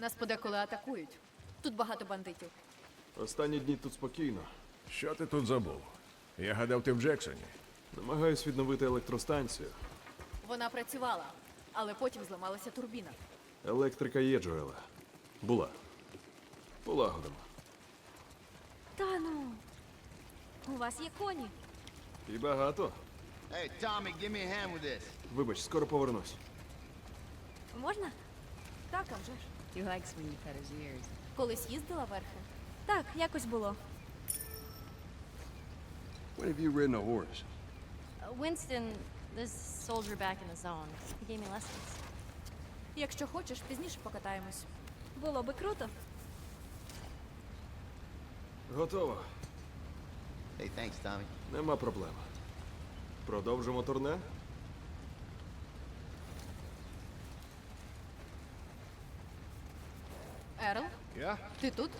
Нас подеколи атакують. Тут багато бандитів. Останні дні тут спокійно. Що ти тут забув? Я гадав, ти в Джексоні. Намагаюсь відновити електростанцію. Вона працювала, але потім зламалася турбіна. Електрика є, Джоеле. Була. Полагодимо. Та ну. У вас є коні. І багато. Hey, Tommy, give me a hand with this. Вибач, скоро повернусь. Можна? Так, а вже ж. He likes when you cut his ears. Колись їздила верхи. Так, якось було. When have you ridden a horse? Uh, Winston, this soldier back in the zone, he gave me lessons. Якщо хочеш, пізніше покатаємось. Було би круто. Готово. Hey, thanks, Tommy. Нема проблем. Продовжимо турне? Yeah? ти тут?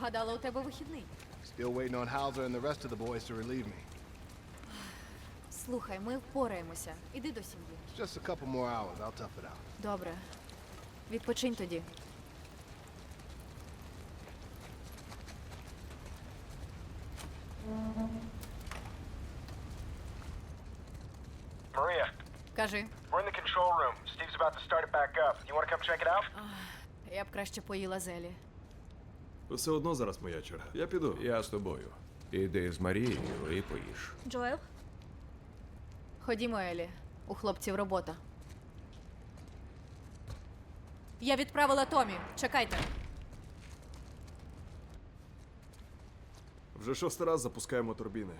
Гадала, у тебе вихідний. Still waiting on Hauser and the rest of the boys to relieve me. Слухай, ми впораємося. Іди до сім'ї. It's just a couple more hours. I'll tough it out. Добре. Відпочинь тоді. Maria, Кажи, we're in the control room. Steve's about to start it back up. You want to come check it out? Я б краще поїла зелі. Все одно зараз моя черга. Я піду. Я з тобою. Іди з Марією і поїж. Джоел? Ходімо, Елі. У хлопців робота. Я відправила Томі. Чекайте. Вже шостий раз запускаємо турбіни.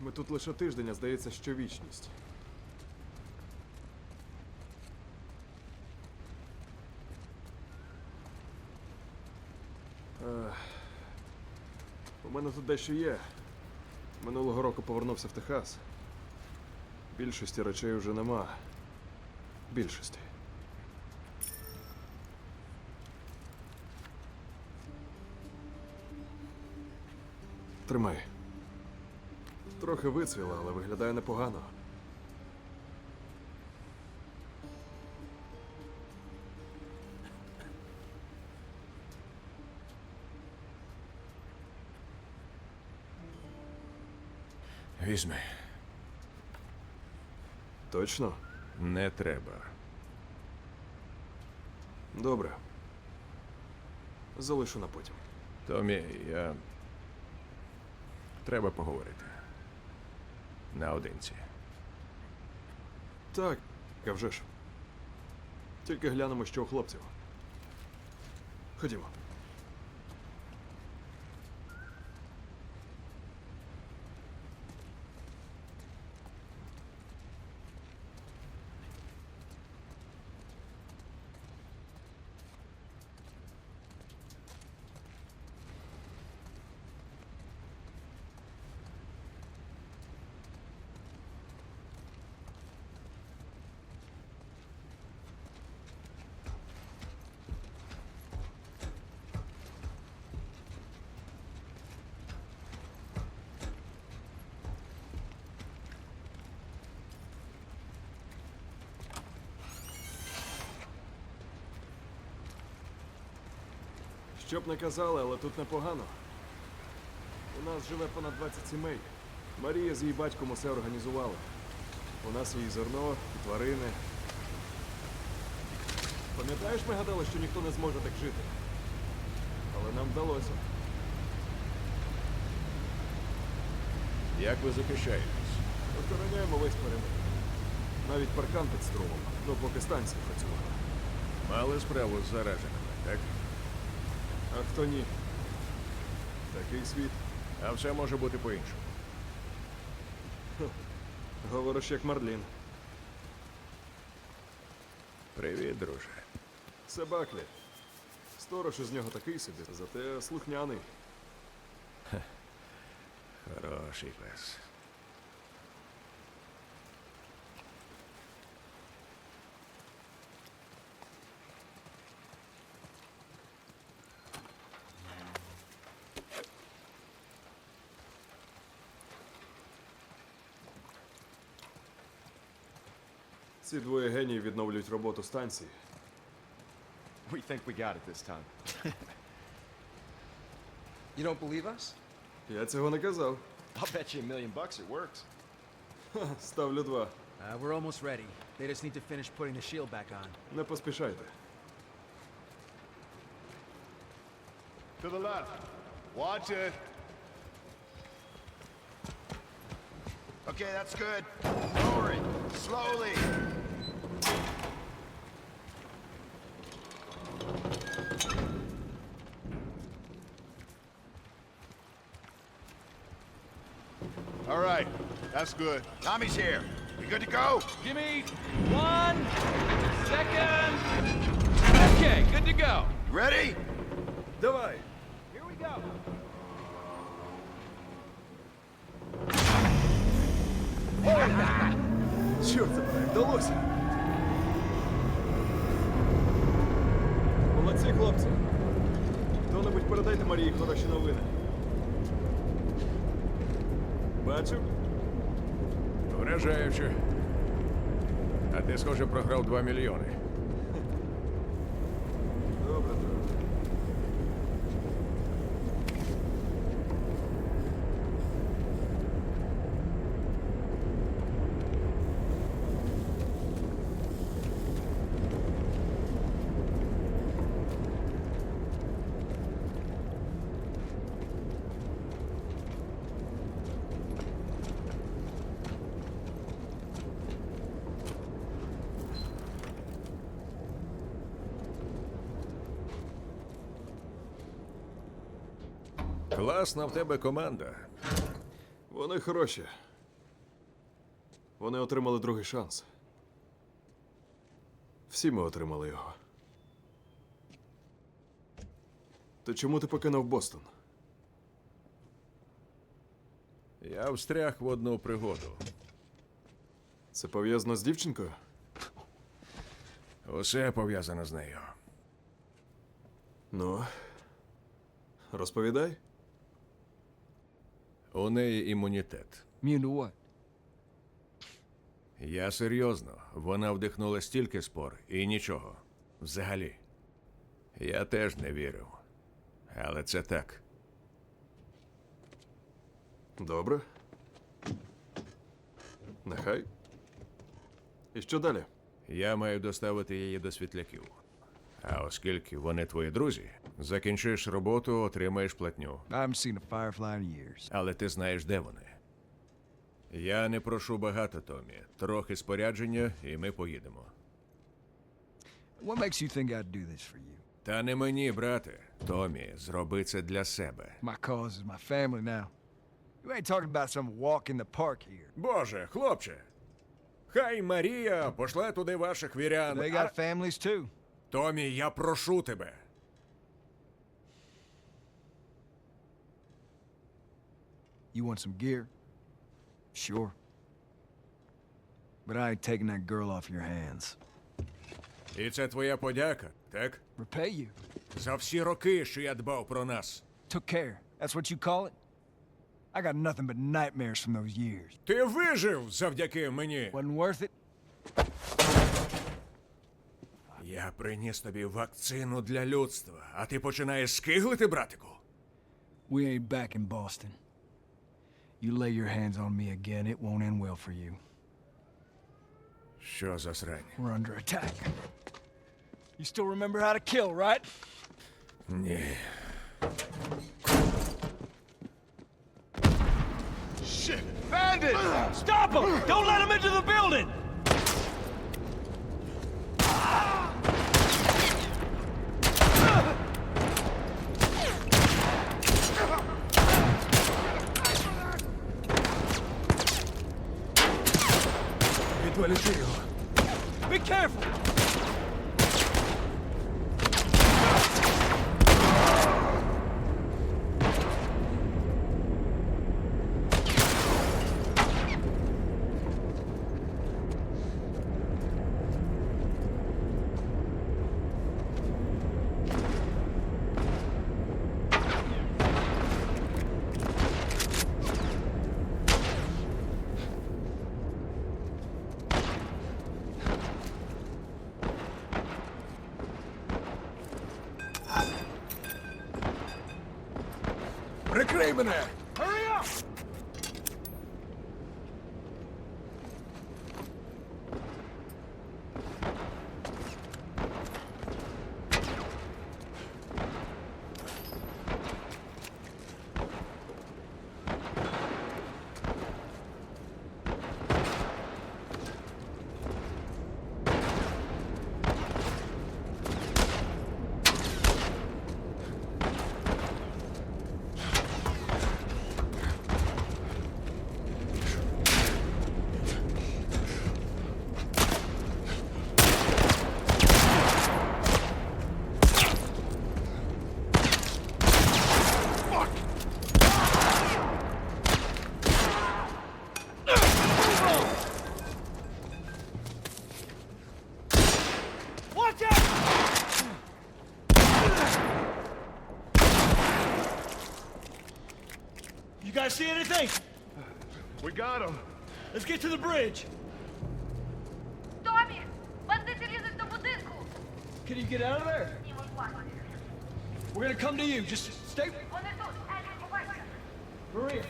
Ми тут лише тиждень, а здається, що вічність. Мене тут дещо є. Минулого року повернувся в Техас. Більшості речей вже нема. Більшості. Тримай. Трохи вицвіла, але виглядає непогано. Візьми. Точно? Не треба. Добре. Залишу на потім. Томі, я. Треба поговорити. Наодинці. Так, а вже ж. Тільки глянемо, що у хлопців. Ходімо. Що б не казали, але тут непогано. У нас живе понад 20 сімей. Марія з її батьком усе організувала. У нас є і зерно, і тварини. Пам'ятаєш, ми гадали, що ніхто не зможе так жити. Але нам вдалося. Як ви захищаєтесь? Охороняємо весь периметр. Навіть паркан під струмом, ну поки станція працювала. Мали справу з зараженими, так? А хто ні? Такий світ. А все може бути по-іншому. Говориш як Марлін. Привіт, друже. Це Баклі. Сторож із нього такий собі, зате слухняний. Хороший пес. Ці двоє генії відновлюють роботу станції. We think we got it this time. You don't believe us? Я цього не казав. I'll bet you a million bucks it works. Ставлю два. Uh, we're almost ready. They just need to finish putting the shield back on. Не поспішайте. To the left. Watch it. Okay, that's good. Lower it. Slowly. That's good. Tommy's here. We good to go? Give me one second. Okay, good to go. You ready? Давай! Here we go. Чорт забирай, вдалося! Молодці, хлопці! Хто-небудь передайте Марії хороші новини. Бачив? Вражаюче. А ти, схоже, програв 2 мільйони. Добре, добре. Класна в тебе команда. Вони хороші. Вони отримали другий шанс. Всі ми отримали його. То чому ти покинув Бостон? Я встряг в одну пригоду. Це пов'язано з дівчинкою? Усе пов'язано з нею. Ну. Розповідай. У неї імунітет. Immune to what? Я серйозно. Вона вдихнула стільки спор і нічого. Взагалі. Я теж не вірив. Але це так. Добре. Нехай. І що далі? Я маю доставити її до світляків. А оскільки вони твої друзі, закінчиш роботу, отримаєш платню. I haven't seen a firefly in years. Але ти знаєш, де вони. Я не прошу багато, Томі. Трохи спорядження, і ми поїдемо. What makes you think I'd do this for you? Та не мені, брате. Томі, зроби це для себе. My cause is my family now. You ain't talking about some walk in the park here. Боже, хлопче. Хай Марія пошле туди ваших вірян. They got families too. Томі, я прошу тебе. You want some gear? Sure. But I ain't taking that girl off your hands. І це твоя подяка, так? Repay you. За всі роки, що я дбав про нас. Took care. That's what you call it? I got nothing but nightmares from those years. Ти вижив завдяки мені. Wasn't worth it? Я приніс тобі вакцину для людства, а ти починаєш скиглити, братику? We ain't back in Boston. You lay your hands on me again, it won't end well for you. Що за срань? We're under attack. You still remember how to kill, right? Ні. Shit! Bandit! Stop him! Don't let him into the building! guys see anything? We got him. Let's get to the bridge. Томі! Бандити лізуть до будинку! Can you get out of there? Ні, ми бачимо. We're gonna come to you. Just stay. Вони тут, Едрі, побачите. Maria.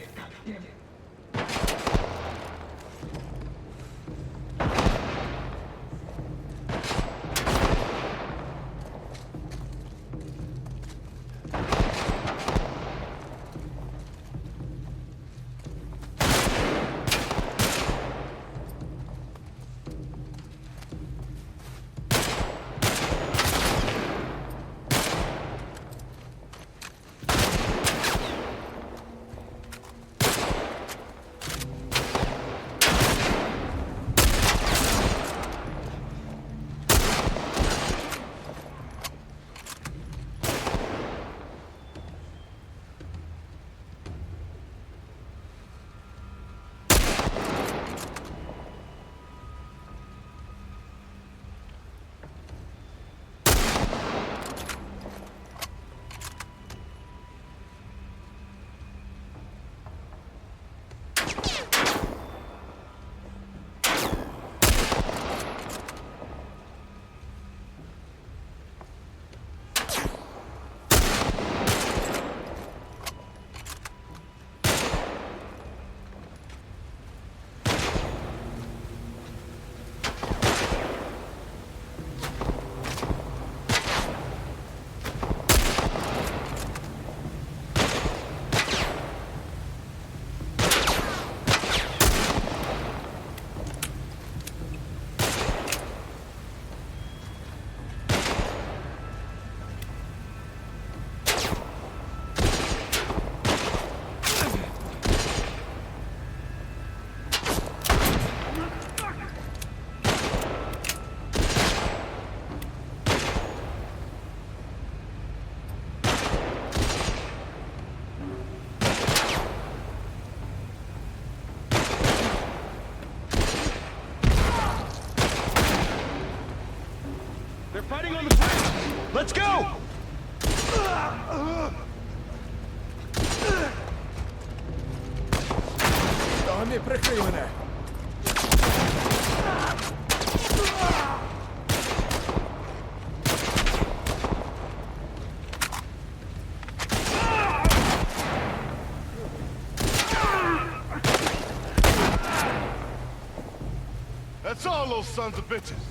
fighting on the bridge. Let's go. Томі, прикрий мене! That's all those sons of bitches.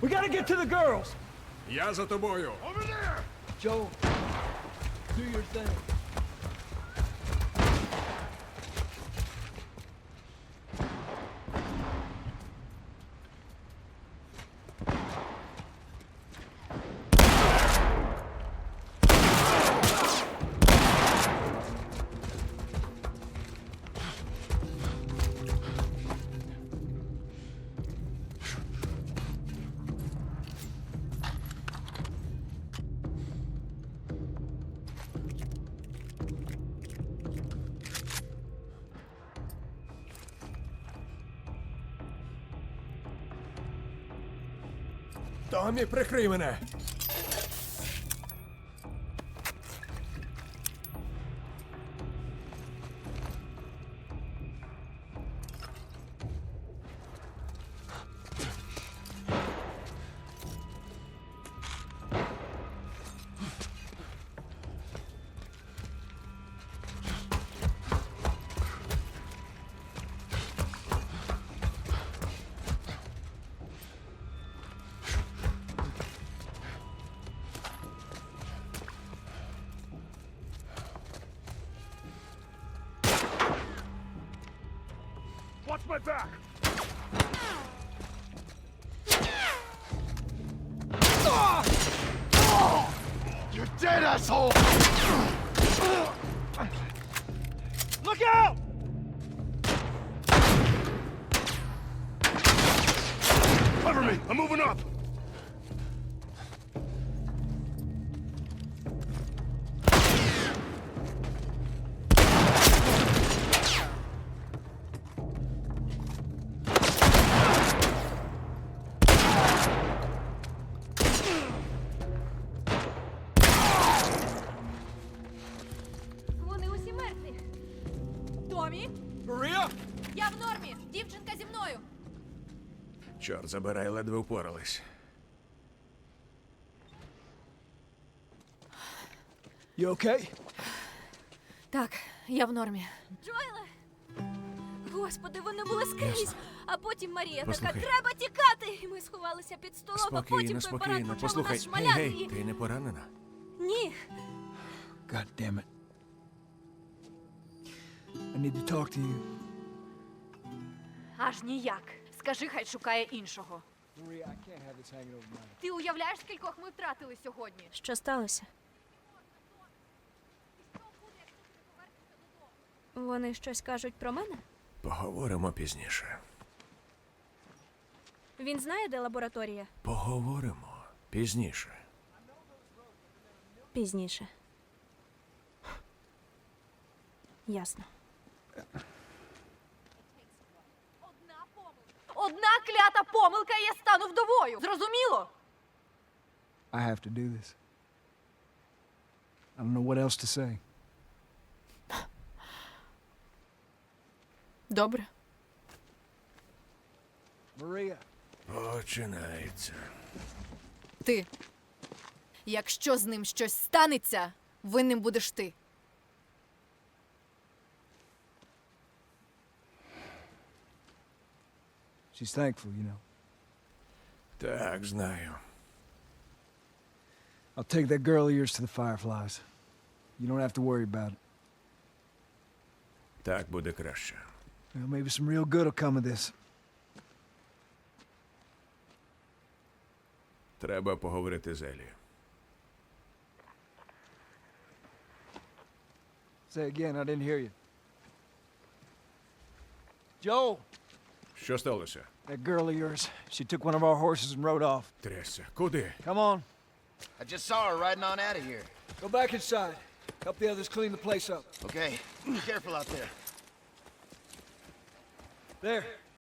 We gotta get to the girls. Я за тобою! Over there! Joe, do your thing. Томі, прикрий мене! My back! You're dead, asshole! Look out! Cover me! I'm moving up! Томі, Марія! я в нормі! Дівчинка зі мною! Чорт забирай, ледве впорались. You okay? Так, я в нормі. Джоеле! Господи, вони були скрізь. Ясно. А потім Марія Послухай. така, треба тікати. І ми сховалися під столом, а потім Спокійно, той баран спокійно. почав у Послухай, нас гей, шмаляти. гей, і... ти не поранена? Ні, God damn it. I need to talk to you. Аж ніяк. Скажи, хай шукає іншого. Maria, I can't have this hanging over my head. Ти уявляєш, скількох ми втратили сьогодні? Що сталося? Вони щось кажуть про мене? Поговоримо пізніше. Він знає, де лабораторія? Поговоримо пізніше. Пізніше. Ясно. Одна помилка. Одна клята помилка, і я стану вдовою. Зрозуміло? I have to do this. I don't know what else to say. Добре. Maria. Починається. Ти. Якщо з ним щось станеться, винним будеш ти. She's thankful, you know. Так, знаю. I'll take that girl of yours to the Fireflies. You don't have to worry about it. Так буде краще. Well, maybe some real good will come of this. Треба поговорити з Елі. Say again, I didn't hear you. Joel, Що сталося? that girl of yours, she took one of our horses and rode off. Трясся. Куди? Come on, I just saw her riding on out of here. go back inside. Help the others clean the place up. Okay, be careful out there. There,